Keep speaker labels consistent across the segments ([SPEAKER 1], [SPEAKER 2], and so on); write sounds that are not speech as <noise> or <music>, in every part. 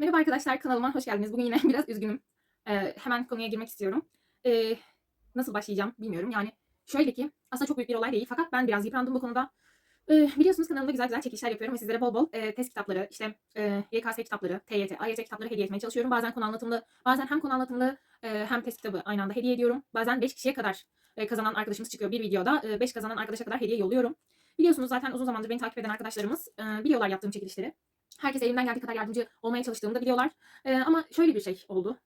[SPEAKER 1] Merhaba arkadaşlar kanalıma hoş geldiniz. Bugün yine <laughs> biraz üzgünüm. Ee, hemen konuya girmek istiyorum. Ee, nasıl başlayacağım bilmiyorum. Yani şöyle ki aslında çok büyük bir olay değil. Fakat ben biraz yıprandım bu konuda. Ee, biliyorsunuz kanalımda güzel güzel çekilişler yapıyorum ve sizlere bol bol e, test kitapları, işte e, YKS kitapları, TYT, AYT kitapları hediye etmeye çalışıyorum. Bazen konu anlatımlı, bazen hem konu anlatımlı e, hem test kitabı aynı anda hediye ediyorum. Bazen 5 kişiye kadar e, kazanan arkadaşımız çıkıyor bir videoda. 5 kazanan arkadaşa kadar hediye yolluyorum. Biliyorsunuz zaten uzun zamandır beni takip eden arkadaşlarımız e, biliyorlar yaptığım çekilişleri. Herkes elimden geldiği kadar yardımcı olmaya çalıştığımı da biliyorlar. Ee, ama şöyle bir şey oldu.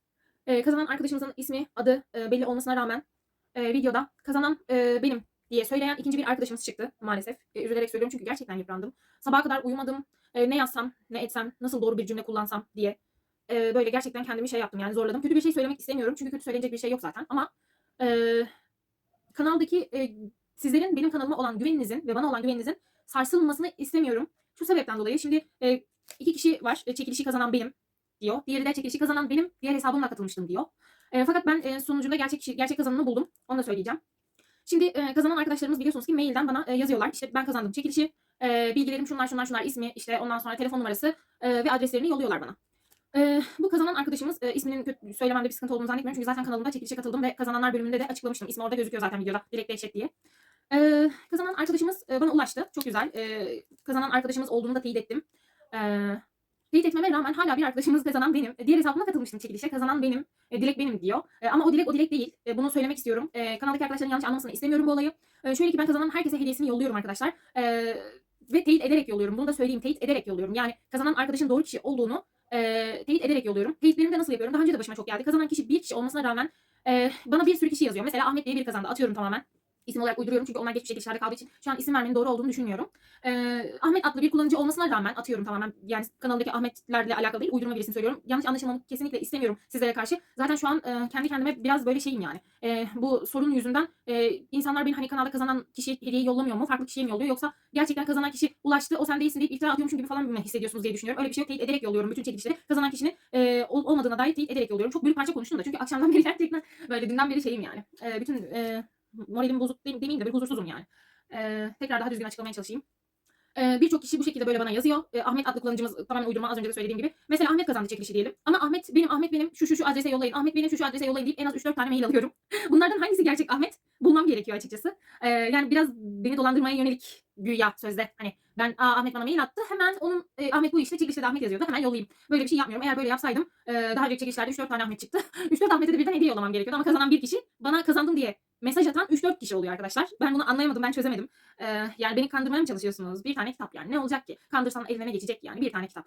[SPEAKER 1] Ee, kazanan arkadaşımızın ismi, adı e, belli olmasına rağmen e, videoda kazanan e, benim diye söyleyen ikinci bir arkadaşımız çıktı maalesef. E, üzülerek söylüyorum çünkü gerçekten yıprandım. Sabaha kadar uyumadım. E, ne yazsam, ne etsem, nasıl doğru bir cümle kullansam diye. E, böyle gerçekten kendimi şey yaptım yani zorladım. Kötü bir şey söylemek istemiyorum çünkü kötü söylenecek bir şey yok zaten. Ama e, kanaldaki e, sizlerin benim kanalıma olan güveninizin ve bana olan güveninizin sarsılmasını istemiyorum. Şu sebepten dolayı şimdi e, iki kişi var. E, çekilişi kazanan benim diyor. Diğeri de çekilişi kazanan benim. Diğer hesabımla katılmıştım diyor. E, fakat ben e, sonucunda gerçek gerçek kazananı buldum. Onu da söyleyeceğim. Şimdi e, kazanan arkadaşlarımız biliyorsunuz ki mailden bana e, yazıyorlar. İşte ben kazandım çekilişi. E, bilgilerim şunlar şunlar şunlar ismi işte ondan sonra telefon numarası e, ve adreslerini yolluyorlar bana. E, bu kazanan arkadaşımız e, isminin söylememde bir sıkıntı olduğunu zannetmiyorum. Çünkü zaten kanalımda çekilişe katıldım ve kazananlar bölümünde de açıklamıştım. İsmi orada gözüküyor zaten videoda. Dilek Dehşet diye. Kazanan arkadaşımız bana ulaştı. Çok güzel. Kazanan arkadaşımız olduğunu da teyit ettim. Teyit etmeme rağmen hala bir arkadaşımız kazanan benim. Diğer hesabıma katılmıştım çekilişe. Kazanan benim. Dilek benim diyor. Ama o dilek o dilek değil. Bunu söylemek istiyorum. Kanaldaki arkadaşların yanlış anlamasını istemiyorum bu olayı. Şöyle ki ben kazanan herkese hediyesini yolluyorum arkadaşlar. Ve teyit ederek yolluyorum. Bunu da söyleyeyim. Teyit ederek yolluyorum. Yani kazanan arkadaşın doğru kişi olduğunu teyit ederek yolluyorum. Teyitlerimi de nasıl yapıyorum? Daha önce de başıma çok geldi. Kazanan kişi bir kişi olmasına rağmen bana bir sürü kişi yazıyor. Mesela Ahmet diye biri kazandı. Atıyorum tamamen. İsim olarak uyduruyorum çünkü onlar geçmiş çekilişlerde kaldığı için şu an isim vermenin doğru olduğunu düşünmüyorum. Ee, Ahmet adlı bir kullanıcı olmasına rağmen atıyorum tamamen yani kanaldaki Ahmetlerle alakalı değil uydurma birisini söylüyorum. Yanlış anlaşılmamı kesinlikle istemiyorum sizlere karşı. Zaten şu an e, kendi kendime biraz böyle şeyim yani. E, bu sorun yüzünden e, insanlar beni hani kanalda kazanan kişi hediye yollamıyor mu? Farklı kişiye mi yolluyor? Yoksa gerçekten kazanan kişi ulaştı o sen değilsin deyip iftira atıyormuşum gibi falan mı hissediyorsunuz diye düşünüyorum. Öyle bir şey yok. Teyit ederek yolluyorum bütün çekilişleri. Kazanan kişinin e, ol- olmadığına dair teyit ederek yolluyorum. Çok büyük parça konuştum da çünkü akşamdan beri <laughs> gerçekten böyle dünden beri şeyim yani. E, bütün e, moralim bozuk değil- demeyeyim de bir huzursuzum yani. Ee, tekrar daha düzgün açıklamaya çalışayım. Ee, Birçok kişi bu şekilde böyle bana yazıyor. Ee, Ahmet adlı kullanıcımız tamamen uydurma az önce de söylediğim gibi. Mesela Ahmet kazandı çekilişi diyelim. Ama Ahmet benim, Ahmet benim şu şu şu adrese yollayın. Ahmet benim şu şu adrese yollayın deyip en az 3-4 tane mail alıyorum. <laughs> Bunlardan hangisi gerçek Ahmet? Bulmam gerekiyor açıkçası. Ee, yani biraz beni dolandırmaya yönelik güya sözde. Hani ben Aa, Ahmet bana mail attı. Hemen onun e, Ahmet bu işte çekilişte de Ahmet yazıyordu. Hemen yollayayım. Böyle bir şey yapmıyorum. Eğer böyle yapsaydım e, daha önceki çekilişlerde 3-4 tane Ahmet çıktı. <laughs> 3-4 Ahmet'e de birden hediye yollamam gerekiyordu. Ama kazanan bir kişi bana kazandım diye mesaj atan 3-4 kişi oluyor arkadaşlar. Ben bunu anlayamadım, ben çözemedim. Ee, yani beni kandırmaya mı çalışıyorsunuz? Bir tane kitap yani. Ne olacak ki? Kandırsan eline ne geçecek yani? Bir tane kitap.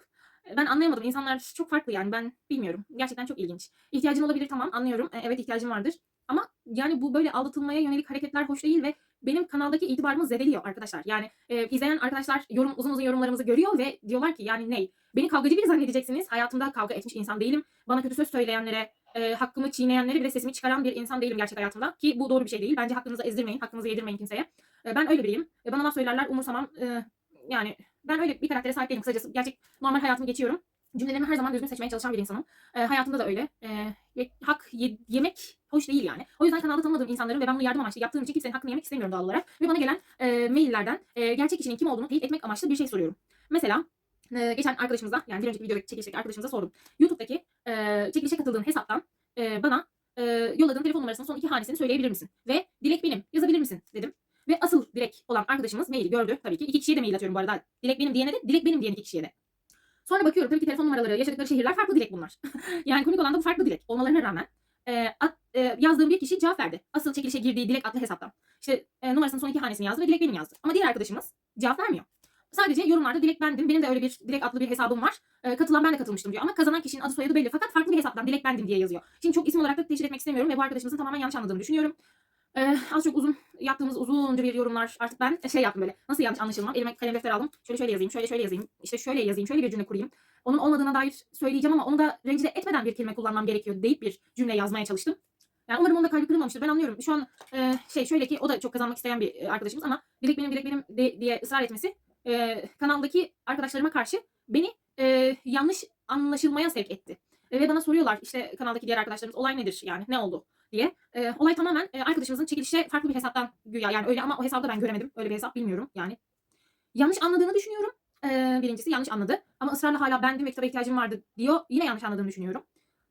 [SPEAKER 1] Ee, Ben anlayamadım. İnsanlar çok farklı yani. Ben bilmiyorum. Gerçekten çok ilginç. İhtiyacın olabilir tamam anlıyorum. Ee, Evet ihtiyacım vardır. Ama yani bu böyle aldatılmaya yönelik hareketler hoş değil ve benim kanaldaki itibarımı zedeliyor arkadaşlar. Yani e, izleyen arkadaşlar yorum uzun uzun yorumlarımızı görüyor ve diyorlar ki yani ney? Beni kavgacı biri zannedeceksiniz. Hayatımda kavga etmiş insan değilim. Bana kötü söz söyleyenlere, e, hakkımı çiğneyenlere bile sesimi çıkaran bir insan değilim gerçek hayatımda. Ki bu doğru bir şey değil. Bence hakkınızı ezdirmeyin, hakkınızı yedirmeyin kimseye. E, ben öyle biriyim. E, bana laf söylerler, umursamam. E, yani ben öyle bir karaktere sahip değilim kısacası. Gerçek normal hayatımı geçiyorum. Cümlelerimi her zaman düzgün seçmeye çalışan bir insanım. E, hayatımda da öyle. E, ye- hak ye- yemek hoş değil yani. O yüzden kanalda tanımadığım insanların ve ben bunu yardım amaçlı yaptığım için kimsenin hakkını yemek istemiyorum doğal olarak. Ve bana gelen e, maillerden e, gerçek kişinin kim olduğunu teyit etmek amaçlı bir şey soruyorum. Mesela e, geçen arkadaşımıza yani bir önceki videodaki çekilişteki arkadaşımıza sordum. YouTube'daki e, çekilişe katıldığın hesaptan e, bana e, yolladığın telefon numarasının son iki hanesini söyleyebilir misin? Ve Dilek benim yazabilir misin dedim. Ve asıl Dilek olan arkadaşımız maili gördü tabii ki. İki kişiye de mail atıyorum bu arada. Dilek benim diyene de Dilek benim diyen iki kişiye de. Sonra bakıyorum tabii ki telefon numaraları, yaşadıkları şehirler farklı Dilek bunlar. <laughs> yani komik olan da bu farklı Dilek olmalarına rağmen e, at- e, yazdığım bir kişi cevap verdi. Asıl çekilişe girdiği Dilek adlı hesaptan. İşte e, numarasının son iki hanesini yazdı ve Dilek benim yazdı. Ama diğer arkadaşımız cevap vermiyor. Sadece yorumlarda Dilek bendim. Benim de öyle bir Dilek adlı bir hesabım var. E, katılan ben de katılmıştım diyor. Ama kazanan kişinin adı soyadı belli. Fakat farklı bir hesaptan Dilek bendim diye yazıyor. Şimdi çok isim olarak da teşhir etmek istemiyorum ve bu arkadaşımızın tamamen yanlış anladığını düşünüyorum. E, az çok uzun yaptığımız uzunca bir yorumlar artık ben şey yaptım böyle. Nasıl yanlış anlaşılmam? Elime kalem defter aldım. Şöyle şöyle yazayım, şöyle şöyle yazayım. işte şöyle yazayım, şöyle bir cümle kurayım. Onun olmadığına dair söyleyeceğim ama onu da rencide etmeden bir kelime kullanmam gerekiyor deyip bir cümle yazmaya çalıştım. Yani umarım onun da kalbi kırılmamıştır. Ben anlıyorum. Şu an e, şey şöyle ki o da çok kazanmak isteyen bir e, arkadaşımız ama dilek benim dilek benim de- diye ısrar etmesi e, kanaldaki arkadaşlarıma karşı beni e, yanlış anlaşılmaya sevk etti. E, ve bana soruyorlar işte kanaldaki diğer arkadaşlarımız olay nedir yani ne oldu diye. E, olay tamamen e, arkadaşımızın çekilişe farklı bir hesaptan güya yani öyle ama o hesabı da ben göremedim. Öyle bir hesap bilmiyorum yani. Yanlış anladığını düşünüyorum. Ee, birincisi yanlış anladı. Ama ısrarla hala bendim ve kitaba ihtiyacım vardı diyor. Yine yanlış anladığını düşünüyorum.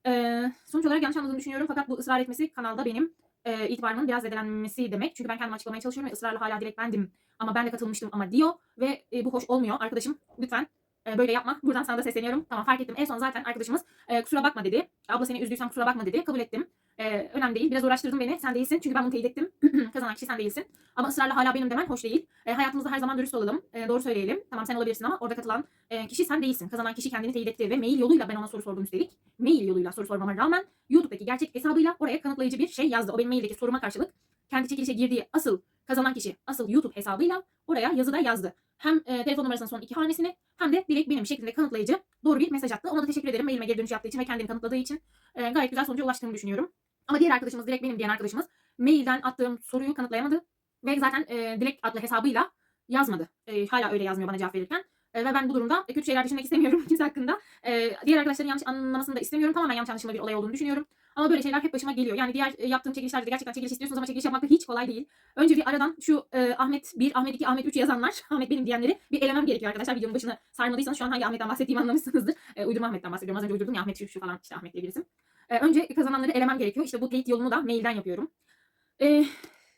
[SPEAKER 1] Ee, sonuç olarak yanlış anladığını düşünüyorum. Fakat bu ısrar etmesi kanalda benim e, itibarımın biraz zedelenmesi demek. Çünkü ben kendimi açıklamaya çalışıyorum ve ısrarla hala direkt bendim ama ben de katılmıştım ama diyor ve e, bu hoş olmuyor. Arkadaşım lütfen e, böyle yapma. Buradan sana da sesleniyorum. Tamam fark ettim. En son zaten arkadaşımız e, kusura bakma dedi. Abla seni üzdüysem kusura bakma dedi. Kabul ettim. E, önemli değil. Biraz uğraştırdın beni. Sen değilsin. Çünkü ben bunu teyit ettim. <clears throat> Kazanan kişi sen değilsin. Ama ısrarla hala benim demen hoş değil. E, hayatımızda her zaman dürüst olalım. E, doğru söyleyelim. Tamam sen olabilirsin ama orada katılan e, kişi sen değilsin. Kazanan kişi kendini teyit etti ve mail yoluyla ben ona soru sordum üstelik. Mail yoluyla soru sormama rağmen YouTube'daki gerçek hesabıyla oraya kanıtlayıcı bir şey yazdı. O benim maildeki soruma karşılık kendi çekilişe girdiği asıl kazanan kişi asıl YouTube hesabıyla oraya yazıda yazdı. Hem e, telefon numarasının son iki hanesini hem de direkt benim şeklinde kanıtlayıcı doğru bir mesaj attı. Ona da teşekkür ederim mailime geri dönüş yaptığı için ve kendini kanıtladığı için e, gayet güzel sonuca ulaştığımı düşünüyorum. Ama diğer arkadaşımız direkt benim diyen arkadaşımız mailden attığım soruyu kanıtlayamadı. Ve zaten e, Dilek adlı hesabıyla yazmadı. E, hala öyle yazmıyor bana cevap verirken. E, ve ben bu durumda e, kötü şeyler düşünmek istemiyorum <laughs> kimse hakkında. E, diğer arkadaşların yanlış anlamasını da istemiyorum. Tamamen yanlış anlaşılma bir olay olduğunu düşünüyorum. Ama böyle şeyler hep başıma geliyor. Yani diğer e, yaptığım çekilişlerde gerçekten çekiliş istiyorsunuz ama çekiliş yapmak da hiç kolay değil. Önce bir aradan şu e, Ahmet 1, Ahmet 2, Ahmet 3 yazanlar, <laughs> Ahmet benim diyenleri bir elemem gerekiyor arkadaşlar. Videonun başını sarmadıysanız şu an hangi Ahmet'ten bahsettiğimi anlamışsınızdır. E, uydurma Ahmet'ten bahsediyorum. Az önce uydurdum ya Ahmet şu, şu falan işte Ahmet diye birisi. E, önce kazananları elemem gerekiyor. İşte bu teyit yolunu da mailden yapıyorum. E,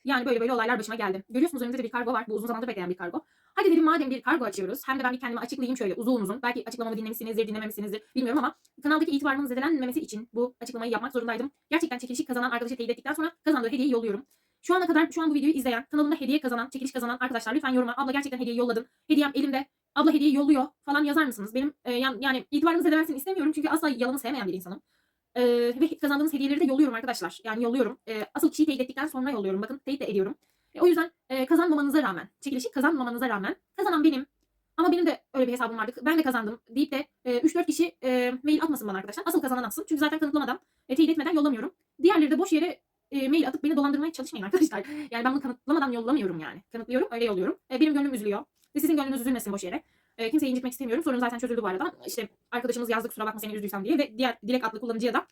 [SPEAKER 1] yani böyle böyle olaylar başıma geldi. Görüyorsunuz önümde de bir kargo var. Bu uzun zamandır bekleyen bir kargo. Hadi dedim madem bir kargo açıyoruz. Hem de ben bir kendimi açıklayayım şöyle uzun uzun. Belki açıklamamı dinlemişsinizdir, dinlememişsinizdir bilmiyorum ama kanaldaki itibarımın zedelenmemesi için bu açıklamayı yapmak zorundaydım. Gerçekten çekilişi kazanan arkadaşı teyit ettikten sonra kazandığı hediyeyi yolluyorum. Şu ana kadar şu an bu videoyu izleyen, kanalımda hediye kazanan, çekiliş kazanan arkadaşlar lütfen yoruma abla gerçekten hediye yolladın. Hediyem elimde. Abla hediye yolluyor falan yazar mısınız? Benim e, yan- yani itibarımı zedelensin istemiyorum çünkü asla yalanı sevmeyen bir insanım. Ee, ve kazandığınız hediyeleri de yolluyorum arkadaşlar. Yani yolluyorum. Ee, asıl kişiyi teyit ettikten sonra yolluyorum. Bakın teyit de ediyorum. E, o yüzden e, kazanmamanıza rağmen, çekilişi kazanmamanıza rağmen kazanan benim. Ama benim de öyle bir hesabım vardı. Ben de kazandım deyip de e, 3-4 kişi e, mail atmasın bana arkadaşlar. Asıl kazanan atsın. Çünkü zaten kanıtlamadan, e, teyit etmeden yollamıyorum. Diğerleri de boş yere e, mail atıp beni dolandırmaya çalışmayın arkadaşlar. <laughs> Yani ben bunu kanıtlamadan yollamıyorum yani. Kanıtlıyorum, öyle yolluyorum. E, benim gönlüm üzülüyor. Ve sizin gönlünüz üzülmesin boş yere. E, kimseyi incitmek istemiyorum. Sorun zaten çözüldü bu arada. İşte arkadaşımız yazdı kusura bakma seni üzdüysem diye ve diğer Dilek adlı kullanıcıya da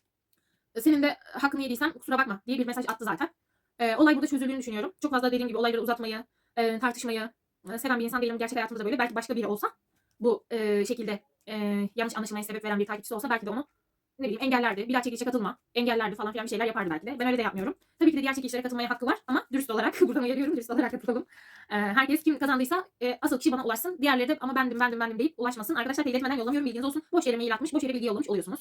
[SPEAKER 1] e, senin de hakkını yediysem kusura bakma diye bir mesaj attı zaten. E, olay burada çözüldüğünü düşünüyorum. Çok fazla dediğim gibi olayları uzatmayı, e, tartışmayı e, seven bir insan değilim. Gerçek hayatımda da böyle. Belki başka biri olsa bu e, şekilde e, yanlış anlaşılmaya sebep veren bir takipçisi olsa belki de onu ne bileyim engellerdi. Bir daha çekilişe katılma. Engellerdi falan filan bir şeyler yapardı belki de. Ben öyle de yapmıyorum. Tabii ki de diğer çekilişlere katılmaya hakkı var ama dürüst olarak <laughs> buradan uyarıyorum. Dürüst olarak katılalım. E, herkes kim kazandıysa e, asıl kişi bana ulaşsın. Diğerleri de ama bendim bendim bendim deyip ulaşmasın. Arkadaşlar teyit etmeden yollamıyorum bilginiz olsun. Boş yere mail atmış, boş yere bilgi yollamış oluyorsunuz.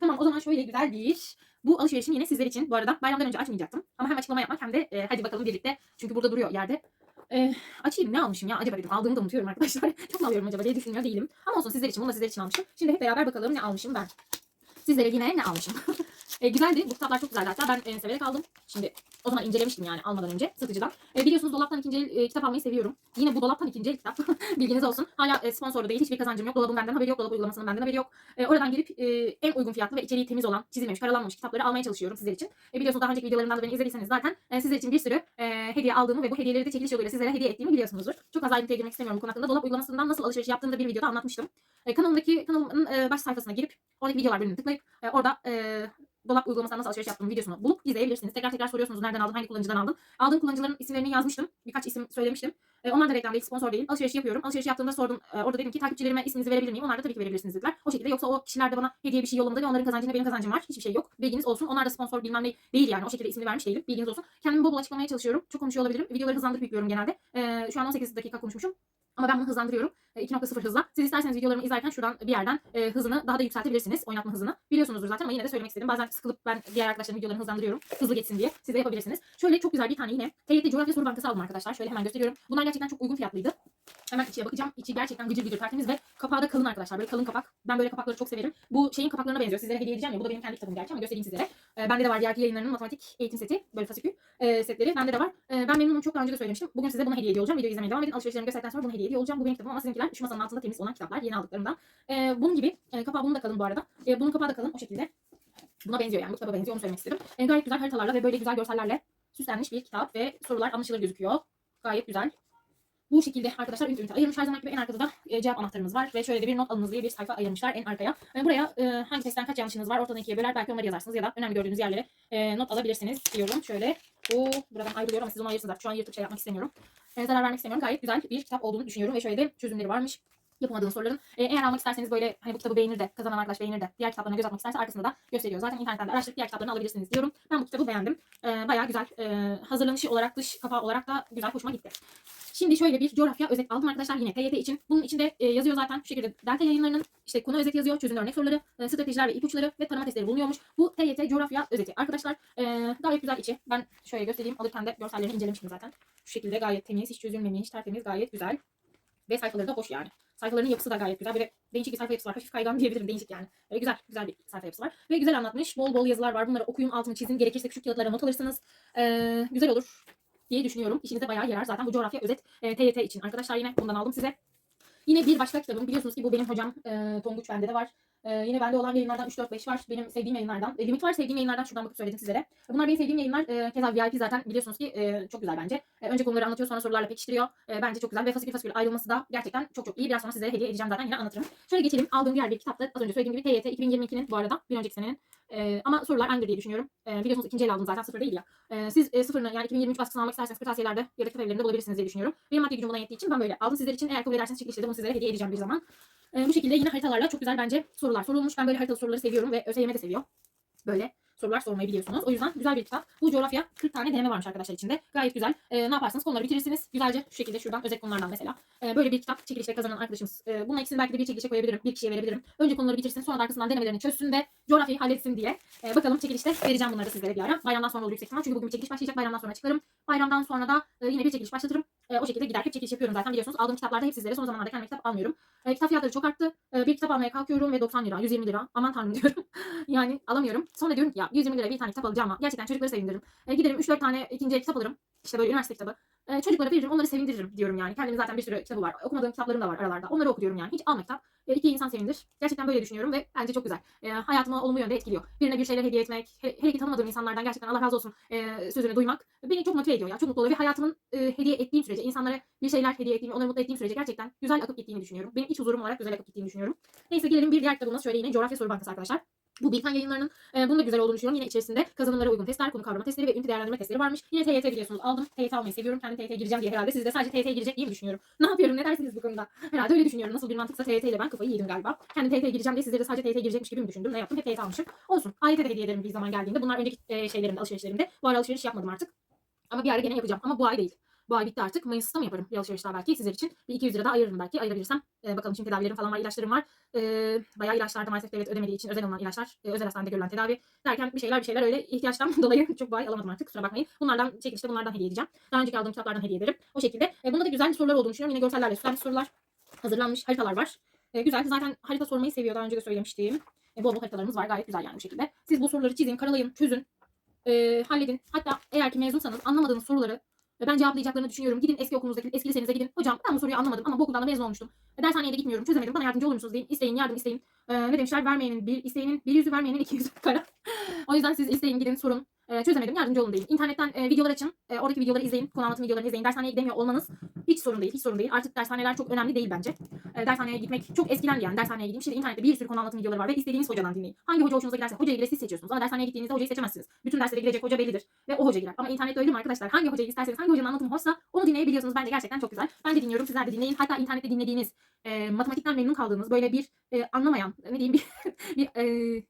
[SPEAKER 1] Tamam o zaman şöyle güzel bir bu alışverişim yine sizler için. Bu arada bayramdan önce açmayacaktım. Ama hem açıklama yapmak hem de e, hadi bakalım birlikte. Çünkü burada duruyor yerde. E, açayım ne almışım ya acaba dedim. Aldığımı da unutuyorum arkadaşlar. <laughs> Çok mu alıyorum acaba diye düşünüyor değilim. Ama olsun sizler için. Bunu da sizler için almışım. Şimdi hep beraber bakalım ne almışım ben. Sizlere yine ne almışım. <laughs> e, güzeldi. Bu kitaplar çok güzeldi hatta. Ben e, severek aldım. Şimdi o zaman incelemiştim yani almadan önce satıcıdan. E, biliyorsunuz dolaptan ikinci el e, kitap almayı seviyorum. Yine bu dolaptan ikinci el kitap. <laughs> Bilginiz olsun. Hala e, sponsorlu değil. Hiçbir kazancım yok. Dolabın benden haberi yok. Dolap uygulamasının benden haberi yok. E, oradan girip e, en uygun fiyatlı ve içeriği temiz olan, çizilmemiş, karalanmamış kitapları almaya çalışıyorum sizler için. E, biliyorsunuz daha önceki videolarımdan da beni izlediyseniz zaten e, sizler için bir sürü e, hediye aldığımı ve bu hediyeleri de çekiliş yoluyla sizlere hediye ettiğimi biliyorsunuzdur. Çok fazla ayrıntıya girmek istemiyorum bu konu hakkında. Dolap uygulamasından nasıl alışveriş yaptığımı da bir videoda anlatmıştım. E, kanalımdaki kanalımın e, baş sayfasına girip oradaki videolar bölümünü tıklayıp e, orada e, dolap uygulamasından nasıl alışveriş yaptığım videosunu bulup izleyebilirsiniz. Tekrar tekrar soruyorsunuz nereden aldın, hangi kullanıcıdan aldın. Aldığım kullanıcıların isimlerini yazmıştım. Birkaç isim söylemiştim. E, onlar da reklam değil, sponsor değil. Alışveriş yapıyorum. Alışveriş yaptığımda sordum. E, orada dedim ki takipçilerime isminizi verebilir miyim? Onlar da tabii ki verebilirsiniz dediler. O şekilde yoksa o kişiler de bana hediye bir şey yollamadı ve onların kazancında benim kazancım var. Hiçbir şey yok. Bilginiz olsun. Onlar da sponsor bilmem ne değil yani. O şekilde ismini vermiş değilim. Bilginiz olsun. Kendimi bol bol açıklamaya çalışıyorum. Çok konuşuyor olabilirim. Videoları hızlandırıp yüklüyorum genelde. E, şu an 18 dakika konuşmuşum. Ama ben bunu hızlandırıyorum. E, 2.0 hızla. Siz isterseniz videolarımı izlerken şuradan bir yerden e, hızını daha da yükseltebilirsiniz. Oynatma hızını. Biliyorsunuzdur zaten ama yine de söylemek istedim. Bazen sıkılıp ben diğer arkadaşlarımın videolarını hızlandırıyorum. Hızlı geçsin diye. Siz de yapabilirsiniz. Şöyle çok güzel bir tane yine TYT Coğrafya Soru Bankası aldım arkadaşlar. Şöyle hemen gösteriyorum. Bunlar gerçekten çok uygun fiyatlıydı. Hemen içine bakacağım. İçi gerçekten gıcır gıcır tertemiz ve kapağı da kalın arkadaşlar. Böyle kalın kapak. Ben böyle kapakları çok severim. Bu şeyin kapaklarına benziyor. Sizlere hediye edeceğim ya. Bu da benim kendi kitabım gerçi ama göstereyim sizlere. Ee, bende de var diğer yayınlarının matematik eğitim seti. Böyle fasikül e, setleri. Bende de var. E, ben memnunum. Çok daha önce de söylemiştim. Bugün size bunu hediye ediyor olacağım. İzlemeye devam edin. Alışverişlerimi gösterdikten sonra bunu hediye ediyor. Bu benim kitabım ama sizinkiler şu masanın altında temiz olan kitaplar. Yeni aldıklarımdan. E, bunun gibi. E, kapağı bunun da kalın bu arada. E, bunun kapağı da kalın. O şekilde. Buna benziyor yani. Bu kitaba benziyor. Onu söylemek istedim. E, gayet güzel haritalarla ve böyle güzel görsellerle süslenmiş bir kitap ve sorular anlaşılır gözüküyor. Gayet güzel. Bu şekilde arkadaşlar ünite ünite ayırmış. Her zaman gibi en arkada da e, cevap anahtarımız var. Ve şöyle de bir not alınız diye bir sayfa ayırmışlar en arkaya. E, buraya e, hangi testten kaç yanlışınız var ortadan ikiye böler. Belki onları yazarsınız ya da önemli gördüğünüz yerlere e, not alabilirsiniz diyorum. Şöyle bu buradan ayrılıyorum ama siz onu ayırırsınız artık. Şu an yırtıp şey yapmak istemiyorum. E, zarar vermek istemiyorum. Gayet güzel bir kitap olduğunu düşünüyorum. Ve şöyle de çözümleri varmış. Yapamadığınız soruların. E, eğer almak isterseniz böyle hani bu kitabı beğenir de kazanan arkadaş beğenir de diğer kitaplarına göz atmak isterse arkasında da gösteriyor. Zaten internetten de araştırıp diğer kitaplarını alabilirsiniz diyorum. Ben bu kitabı beğendim. E, bayağı güzel. E, hazırlanışı olarak dış kapağı olarak da güzel hoşuma gitti. Şimdi şöyle bir coğrafya özet aldım arkadaşlar yine TYT için. Bunun içinde e, yazıyor zaten şu şekilde Delta yayınlarının işte konu özet yazıyor, çözüm örnek soruları, e, stratejiler ve ipuçları ve tarama testleri bulunuyormuş. Bu TYT coğrafya özeti arkadaşlar. E, gayet güzel içi. Ben şöyle göstereyim. Alırken de görsellerini incelemiştim zaten. Şu şekilde gayet temiz, hiç çözülmemiş, tertemiz, gayet güzel. Ve sayfaları da hoş yani. Sayfalarının yapısı da gayet güzel. Böyle değişik bir sayfa yapısı var. Hafif kaygan diyebilirim. Değişik yani. Böyle güzel, güzel bir sayfa yapısı var. Ve güzel anlatmış. Bol bol yazılar var. Bunları okuyun, altını çizin. Gerekirse küçük kağıtlara not alırsınız. Ee, güzel olur diye düşünüyorum. İşinize bayağı yarar. Zaten bu coğrafya özet e, TYT için. Arkadaşlar yine bundan aldım size. Yine bir başka kitabım. Biliyorsunuz ki bu benim hocam e, Tonguç bende de var. E, yine bende olan yayınlardan 3-4-5 var. Benim sevdiğim yayınlardan. E, limit var sevdiğim yayınlardan. Şuradan bakıp söyledim sizlere. Bunlar benim sevdiğim yayınlar. E, keza VIP zaten biliyorsunuz ki e, çok güzel bence. E, önce konuları anlatıyor sonra sorularla pekiştiriyor. E, bence çok güzel. Ve fasikül fasikül ayrılması da gerçekten çok çok iyi. Biraz sonra sizlere hediye edeceğim zaten yine anlatırım. Şöyle geçelim. Aldığım diğer bir kitapta az önce söylediğim gibi TYT 2022'nin bu arada. Bir önceki senenin. E, ama sorular aynıdır diye düşünüyorum. E, biliyorsunuz ikinci el aldım zaten sıfır değil ya. E, siz e, sıfırını yani 2023 baskısını almak isterseniz kırtasiyelerde ya da kitap evlerinde bulabilirsiniz diye düşünüyorum. Benim maddi gücüm buna yettiği için ben böyle aldım sizler için. Eğer kabul ederseniz çekilişte de bunu sizlere hediye edeceğim bir zaman. E, bu şekilde yine haritalarla çok güzel bence sorular sorulmuş. Ben böyle haritalı soruları seviyorum ve ÖSYM de seviyor. Böyle sorular sormayı biliyorsunuz. O yüzden güzel bir kitap. Bu coğrafya 40 tane deneme varmış arkadaşlar içinde. Gayet güzel. E, ne yaparsınız? Konuları bitirirsiniz. Güzelce şu şekilde şuradan özet konulardan mesela. E, böyle bir kitap çekilişte kazanan arkadaşımız. E, bunun ikisini belki de bir çekilişe koyabilirim. Bir kişiye verebilirim. Önce konuları bitirsin. Sonra da arkasından denemelerini çözsün de coğrafyayı halletsin diye. E, bakalım çekilişte vereceğim bunları da sizlere bir ara. Bayramdan sonra olur yüksek ihtimal. Çünkü bugün bir çekiliş başlayacak. Bayramdan sonra çıkarım. Bayramdan sonra da e, yine bir çekiliş başlatırım. E, o şekilde gider. Hep çekiliş yapıyorum zaten biliyorsunuz. Aldığım kitaplarda hep sizlere son zamanlarda kendime kitap almıyorum. E, kitap fiyatları çok arttı. E, bir kitap almaya kalkıyorum ve 90 lira, 120 lira. Aman tanrım <laughs> diyorum. yani alamıyorum. Sonra diyorum ki ya 120 lira bir tane kitap alacağım ama gerçekten çocukları sevindiririm. E, giderim 3-4 tane ikinci kitap alırım. İşte böyle üniversite kitabı. E, çocuklara veririm, onları sevindiririm diyorum yani. Kendimin zaten bir sürü kitabı var. Okumadığım kitaplarım da var aralarda. Onları okuyorum yani. Hiç alma kitap. E, iki insan sevindir. Gerçekten böyle düşünüyorum ve bence çok güzel. E, hayatımı olumlu yönde etkiliyor. Birine bir şeyler hediye etmek, he, hele ki tanımadığım insanlardan gerçekten Allah razı olsun e, sözünü duymak beni çok motive ediyor ya. Çok mutlu oluyor ve hayatımın e, hediye ettiğim sürece, insanlara bir şeyler hediye ettiğimi, onları mutlu ettiğim sürece gerçekten güzel akıp gittiğini düşünüyorum. Benim iç huzurum olarak güzel akıp gittiğini düşünüyorum. Neyse gelelim bir diğer kitabımız şöyle yine Coğrafya Soru Bankası arkadaşlar. Bu Bilkan yayınlarının e, bunun da güzel olduğunu düşünüyorum. Yine içerisinde kazanımlara uygun testler, konu kavrama testleri ve ünite değerlendirme testleri varmış. Yine TYT biliyorsunuz aldım. TYT almayı seviyorum. Kendim TYT gireceğim diye herhalde. Siz de sadece TYT girecek diye mi düşünüyorum? Ne yapıyorum? Ne dersiniz bu konuda? Herhalde öyle düşünüyorum. Nasıl bir mantıksa TYT ile ben kafayı yedim galiba. Kendim TYT gireceğim diye sizlere de sadece TYT girecekmiş gibi mi düşündüm? Ne yaptım? Hep TYT almışım. Olsun. AYT de hediye ederim bir zaman geldiğinde. Bunlar önceki e, şeylerimde, alışverişlerimde. Bu ara alışveriş yapmadım artık. Ama bir ara gene yapacağım. Ama bu ay değil. Bu ay bitti artık. Mayıs'ta mı yaparım bir alışverişler belki sizler için. Bir 200 lira da ayırırım belki. Ayırabilirsem. Ee, bakalım şimdi tedavilerim falan var. ilaçlarım var. Ee, bayağı ilaçlarda maalesef devlet ödemediği için özel alınan ilaçlar. E, özel hastanede görülen tedavi derken bir şeyler bir şeyler öyle ihtiyaçtan <laughs> dolayı çok bu ay alamadım artık. Kusura bakmayın. Bunlardan çekilişte bunlardan hediye edeceğim. Daha önceki aldığım kitaplardan hediye ederim. O şekilde. E, bunda da güzel sorular olduğunu düşünüyorum. Yine görsellerle süslenmiş sorular. Hazırlanmış haritalar var. E, güzel. Zaten harita sormayı seviyor. Daha önce de söylemiştim. E, bol bol haritalarımız var. Gayet güzel yani bu şekilde. Siz bu soruları çizin, karalayın, çözün. E, halledin. Hatta eğer ki mezunsanız anlamadığınız soruları ben cevaplayacaklarını düşünüyorum. Gidin eski okulunuzdaki eski lisenize gidin. Hocam ben bu soruyu anlamadım ama bu okuldan da mezun olmuştum. E, dershaneye de gitmiyorum. Çözemedim. Bana yardımcı olur musunuz deyin. İsteyin yardım isteyin. E, ne demişler? Vermeyenin bir isteğinin bir yüzü vermeyenin iki yüzü <laughs> kara. o yüzden siz isteyin gidin sorun. E, çözemedim yardımcı olun deyin. İnternetten e, videolar açın. E, oradaki videoları izleyin. Konu anlatım videolarını izleyin. Dershaneye gidemiyor olmanız hiç sorun değil. Hiç sorun değil. Artık dershaneler çok önemli değil bence. E, dershaneye gitmek çok eskiden yani. Dershaneye gideyim. Şimdi internette bir sürü konu anlatım videoları var ve istediğiniz hocadan dinleyin. Hangi hoca hoşunuza giderse hocayı bile siz seçiyorsunuz. Ama dershaneye gittiğinizde hocayı seçemezsiniz. Bütün derslere girecek hoca bellidir ve o hoca girer. Ama internette öyle mi arkadaşlar? Hangi hocayı isterseniz, hangi hocanın anlatımı hoşsa onu dinleyebiliyorsunuz. Bence gerçekten çok güzel. Ben de dinliyorum. Sizler de dinleyin. Hatta internette dinlediğiniz e, matematikten memnun kaldığınız böyle bir e, anlamayan ne diyeyim bir, <laughs> bir e,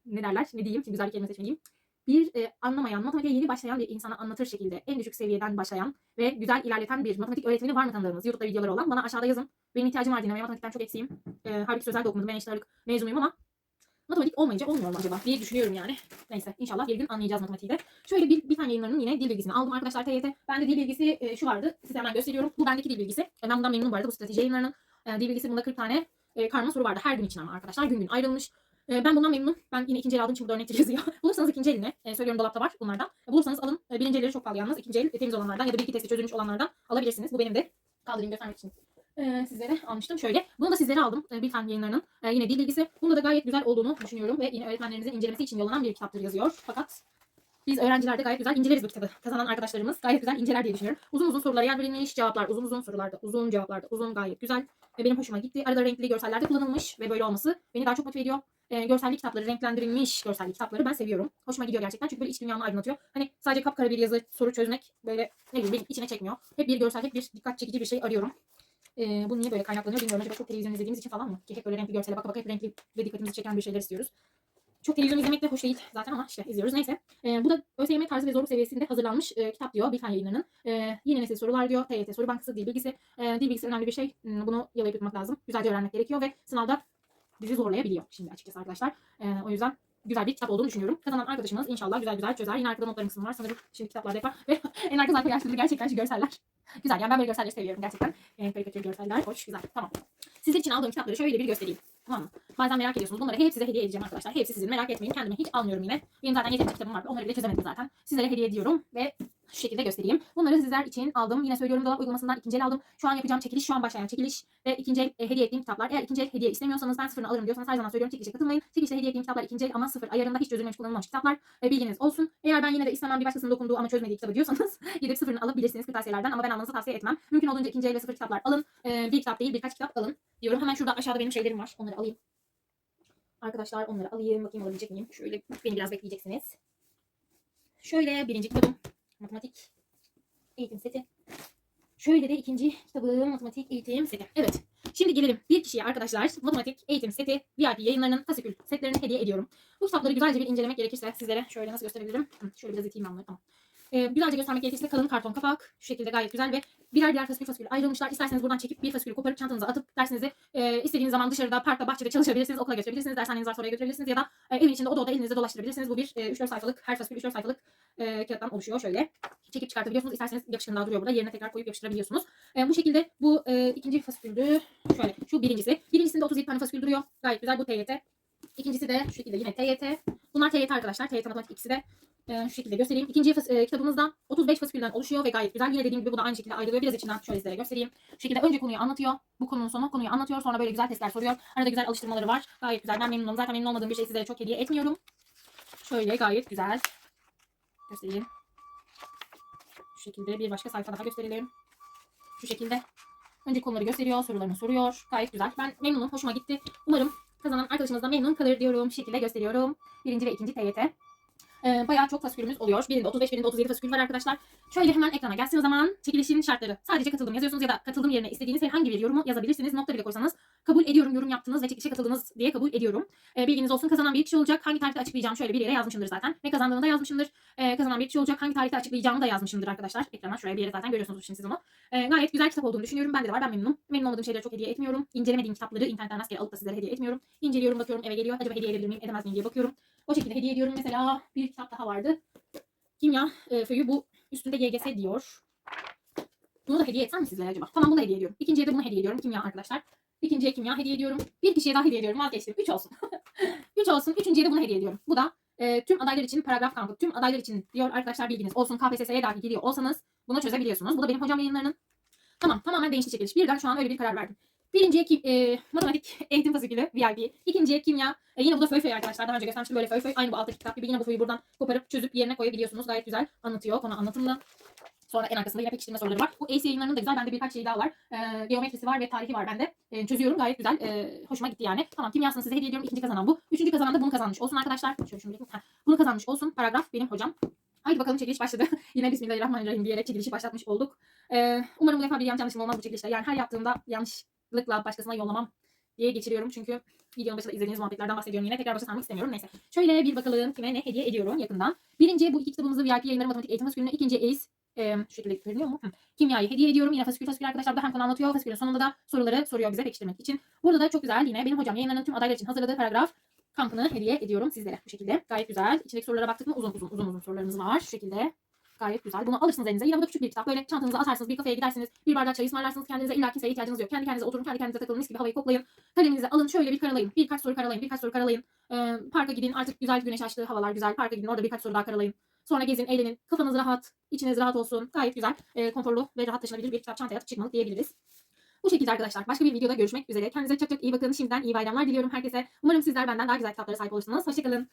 [SPEAKER 1] ne derler ne diyeyim şimdi güzel bir kelime seçmeliyim bir e, anlamayan, matematiğe yeni başlayan bir insana anlatır şekilde en düşük seviyeden başlayan ve güzel ilerleten bir matematik öğretmeni var mı tanıdığınız? YouTube'da videoları olan bana aşağıda yazın. Benim ihtiyacım var dinlemeye. Matematikten çok eksiğim. E, halbuki sözel de okumadım. Ben eşit mezunuyum ama matematik olmayınca olmuyor mu acaba diye düşünüyorum yani. Neyse inşallah bir gün anlayacağız matematiği de. Şöyle bir, bir tane yayınlarının yine dil bilgisini aldım arkadaşlar TYT. Bende dil bilgisi e, şu vardı. Size hemen gösteriyorum. Bu bendeki dil bilgisi. E, ben bundan memnunum bu arada bu strateji yayınlarının. E, dil bilgisi bunda 40 tane e, karma soru vardı. Her gün için ama arkadaşlar. Gün gün ayrılmış. E, ben bundan memnunum. Ben yine ikinci el aldım çünkü burada yazıyor. <laughs> Bulursanız ikinci eline, e, söylüyorum dolapta var bunlardan. E, bulursanız alın. E, birinci elleri çok pahalı yalnız. İkinci el e, temiz olanlardan ya da bir iki testi çözülmüş olanlardan alabilirsiniz. Bu benim de kaldırayım göstermek için. E, sizlere almıştım. Şöyle. Bunu da sizlere aldım. E, tane yayınlarının. E, yine dil bilgisi. Bunda da gayet güzel olduğunu düşünüyorum. Ve yine öğretmenlerinizin incelemesi için yollanan bir kitaptır yazıyor. Fakat biz öğrenciler de gayet güzel inceleriz bu kitabı. Kazanan arkadaşlarımız gayet güzel inceler diye düşünüyorum. Uzun uzun sorulara yer verilmiş. Cevaplar uzun uzun sorularda. Uzun cevaplarda. Uzun gayet güzel. Ve benim hoşuma gitti. Arada renkli görsellerde kullanılmış. Ve böyle olması beni daha çok motive ediyor e, görsellik kitapları, renklendirilmiş görsellik kitapları ben seviyorum. Hoşuma gidiyor gerçekten çünkü böyle iç dünyamı aydınlatıyor. Hani sadece kapkara bir yazı, soru çözmek böyle ne bileyim benim içine çekmiyor. Hep bir görsel, hep bir dikkat çekici bir şey arıyorum. Ee, bu niye böyle kaynaklanıyor bilmiyorum. Acaba çok televizyon izlediğimiz için falan mı? Ki hep böyle renkli görsele baka baka hep renkli ve dikkatimizi çeken bir şeyler istiyoruz. Çok televizyon izlemek de hoş değil zaten ama işte izliyoruz. Neyse. Ee, bu da ÖSYM tarzı ve zorluk seviyesinde hazırlanmış e, kitap diyor. Bilfen yayınlarının. E, yeni nesil sorular diyor. TYT soru bankası, dil bilgisi. E, dil bilgisi önemli bir şey. Hmm, Bunu yalayıp yutmak lazım. Güzelce öğrenmek gerekiyor ve sınavda bizi zorlayabiliyor şimdi açıkçası arkadaşlar. E, o yüzden güzel bir kitap olduğunu düşünüyorum. Kazanan arkadaşımız inşallah güzel güzel çözer. Yine arkada notlarım var. Sanırım şimdi kitaplarda hep var. Ve <laughs> en arka sayfa yaşları gerçekten şu görseller. <laughs> Güzel yani ben böyle görselleri seviyorum gerçekten. E, karikatür görseller hoş güzel. Tamam. Sizler için aldığım kitapları şöyle bir göstereyim. Tamam mı? Bazen merak ediyorsunuz. Bunları hep size hediye edeceğim arkadaşlar. Hepsi sizin merak etmeyin. Kendime hiç almıyorum yine. Benim zaten yeterince kitabım var. Onları bile çözemedim zaten. Sizlere hediye ediyorum ve şu şekilde göstereyim. Bunları sizler için aldım. Yine söylüyorum dolap uygulamasından ikinci el aldım. Şu an yapacağım çekiliş, şu an başlayan çekiliş ve ikinci el e, hediye ettiğim kitaplar. Eğer ikinci el hediye istemiyorsanız ben sıfırını alırım diyorsanız her zaman söylüyorum çekilişe katılmayın. Çekilişte hediye ettiğim kitaplar ikinci el ama sıfır ayarında hiç çözülmemiş kullanılmamış kitaplar. E, bilginiz olsun. Eğer ben yine de istemem bir başkasının dokunduğu ama çözmediği kitabı diyorsanız <laughs> gidip sıfırını alabilirsiniz kırtasiyelerden ama ben almanızı tavsiye etmem. Mümkün olduğunca ikinci el ve sıfır kitaplar alın. E, bir kitap değil birkaç kitap alın diyorum. Hemen şurada aşağıda benim şeylerim var. Onları alayım. Arkadaşlar onları alayım. Bakayım alabilecek miyim? Şöyle beni biraz bekleyeceksiniz. Şöyle birinci kitabım. Matematik eğitim seti. Şöyle de ikinci kitabım matematik eğitim seti. Evet. Şimdi gelelim bir kişiye arkadaşlar matematik eğitim seti VIP yayınlarının fasikül setlerini hediye ediyorum. Bu kitapları güzelce bir incelemek gerekirse sizlere şöyle nasıl gösterebilirim? Şöyle biraz iteyim ben bunları. Tamam. Ee, güzelce göstermek gerekirse kalın karton kapak. Şu şekilde gayet güzel ve birer birer fasikül fasikül ayrılmışlar. İsterseniz buradan çekip bir fasikülü koparıp çantanıza atıp dersinizi e, istediğiniz zaman dışarıda, parkta, bahçede çalışabilirsiniz, okula götürebilirsiniz, dershaneniz varsa oraya götürebilirsiniz ya da e, evin içinde oda oda elinizde dolaştırabilirsiniz. Bu bir e, 3-4 sayfalık, her fasikül 3-4 sayfalık e, kağıttan oluşuyor şöyle. Çekip çıkartabiliyorsunuz. İsterseniz yapıştırın daha duruyor burada. Yerine tekrar koyup yapıştırabiliyorsunuz. E, bu şekilde bu e, ikinci fasiküldü. Şöyle şu birincisi. Birincisinde 37 tane fasikül duruyor. Gayet güzel bu TYT. İkincisi de şu şekilde yine TYT. Bunlar TYT arkadaşlar. TYT matematik ikisi de e, şu şekilde göstereyim. İkinci fas- e, kitabımızda 35 fasikülden oluşuyor ve gayet güzel. Yine dediğim gibi bu da aynı şekilde ayrılıyor. Biraz içinden şöyle sizlere göstereyim. Şu şekilde önce konuyu anlatıyor. Bu konunun sonu konuyu anlatıyor. Sonra böyle güzel testler soruyor. Arada güzel alıştırmaları var. Gayet güzel. Ben memnunum. Zaten memnun olmadığım bir şey sizlere çok hediye etmiyorum. Şöyle gayet güzel. Göstereyim. Şu şekilde bir başka sayfa daha gösterelim. Şu şekilde. Önce konuları gösteriyor, sorularını soruyor. Gayet güzel. Ben memnunum, hoşuma gitti. Umarım kazanan arkadaşımız da memnun kalır diyorum. Şu şekilde gösteriyorum. Birinci ve ikinci TYT. Ee, bayağı çok fasikülümüz oluyor. Birinde 35, birinde 37 fasikül var arkadaşlar. Şöyle hemen ekrana gelsin o zaman. Çekilişin şartları. Sadece katıldım yazıyorsunuz ya da katıldım yerine istediğiniz herhangi bir yorumu yazabilirsiniz. Nokta bile koysanız kabul ediyorum yorum yaptınız ve çekilişe katıldınız diye kabul ediyorum. Ee, bilginiz olsun kazanan bir kişi olacak. Hangi tarihte açıklayacağım şöyle bir yere yazmışımdır zaten. Ne kazandığını da yazmışımdır. Ee, kazanan bir kişi olacak. Hangi tarihte açıklayacağımı da yazmışımdır arkadaşlar. Ekrana şuraya bir yere zaten görüyorsunuz şimdi siz onu. Ee, gayet güzel kitap olduğunu düşünüyorum. Bende de var. Ben memnunum. Memnun olmadığım şeyleri çok hediye etmiyorum. İncelemediğim kitapları internetten rastgele alıp da sizlere hediye etmiyorum. İnceliyorum, bakıyorum eve geliyor. Acaba hediye edebilir miyim, edemez miyim diye bakıyorum. O şekilde hediye ediyorum. Mesela bir kitap daha vardı. Kimya e, föyü bu üstünde YGS diyor. Bunu da hediye etsem mi sizlere acaba? Tamam bunu da hediye ediyorum. İkinciye de bunu hediye ediyorum. Kimya arkadaşlar. İkinciye kimya hediye ediyorum. Bir kişiye daha hediye ediyorum. Vazgeçtim. Üç olsun. <laughs> Üç olsun. Üçüncüye de bunu hediye ediyorum. Bu da e, tüm adaylar için paragraf kampı. Tüm adaylar için diyor arkadaşlar bilginiz olsun. KPSS'ye dahi giriyor olsanız bunu çözebiliyorsunuz. Bu da benim hocam yayınlarının. Tamam tamamen değişti çekiliş. Birden şu an öyle bir karar verdim. Birinciye ki, e, matematik <laughs> eğitim fasikülü VIP. İkinciye kimya. E, yine bu da föy arkadaşlar. Daha önce göstermiştim böyle föy. Aynı bu alttaki kitap gibi. Yine bu föyü buradan koparıp çözüp yerine koyabiliyorsunuz. Gayet güzel anlatıyor. Konu anlatımlı. Sonra en arkasında yine pekiştirme soruları var. Bu ACE yayınlarının da güzel. Bende birkaç şey daha var. E, geometrisi var ve tarihi var bende. E, çözüyorum. Gayet güzel. E, hoşuma gitti yani. Tamam kimyasını size hediye ediyorum. İkinci kazanan bu. Üçüncü kazanan da bunu kazanmış olsun arkadaşlar. Şöyle şunu. Heh, Bunu kazanmış olsun. Paragraf benim hocam. Haydi bakalım çekiliş başladı. <laughs> Yine Bismillahirrahmanirrahim diyerek çekilişi başlatmış olduk. E, umarım bu defa bir yanlış anlaşılma olmaz bu çekilişte. Yani her yaptığımda yanlışlıkla başkasına yollamam diye geçiriyorum. Çünkü videonun başında izlediğiniz muhabbetlerden bahsediyorum. Yine tekrar başa sarmak istemiyorum. Neyse. Şöyle bir bakalım kime ne hediye ediyorum yakından. Birinci bu iki kitabımızı VIP yayınları matematik eğitim fasikülüne. İkinci ACE e, şu şekilde görünüyor mu? Hı. Kimyayı hediye ediyorum. Yine fasikül fasikül arkadaşlar da hem konu anlatıyor. Fasikülün sonunda da soruları soruyor bize pekiştirmek için. Burada da çok güzel yine benim hocam yayınlarının tüm adaylar için hazırladığı paragraf kampını hediye ediyorum sizlere bu şekilde. Gayet güzel. İçindeki sorulara baktık mı uzun uzun uzun uzun sorularımız var. Şu şekilde. Gayet güzel. Bunu alırsınız elinize. Yine bu da küçük bir kitap. Böyle çantanıza atarsınız. Bir kafeye gidersiniz. Bir bardak çay ısmarlarsınız. Kendinize illa kimseye ihtiyacınız yok. Kendi kendinize oturun. Kendi kendinize takılın. Mis gibi havayı koklayın. Kaleminizi alın. Şöyle bir karalayın. Birkaç soru karalayın. Birkaç soru karalayın. Ee, parka gidin. Artık güzel güneş açtı. Havalar güzel. Parka gidin. Orada birkaç soru daha karalayın. Sonra gezin, eğlenin. Kafanız rahat. içiniz rahat olsun. Gayet güzel. e, konforlu ve rahat taşınabilir bir kitap çantaya atıp çıkmalık diyebiliriz. Bu şekilde arkadaşlar. Başka bir videoda görüşmek üzere. Kendinize çok çok iyi bakın. Şimdiden iyi bayramlar diliyorum herkese. Umarım sizler benden daha güzel kitaplara sahip olursunuz. Hoşçakalın.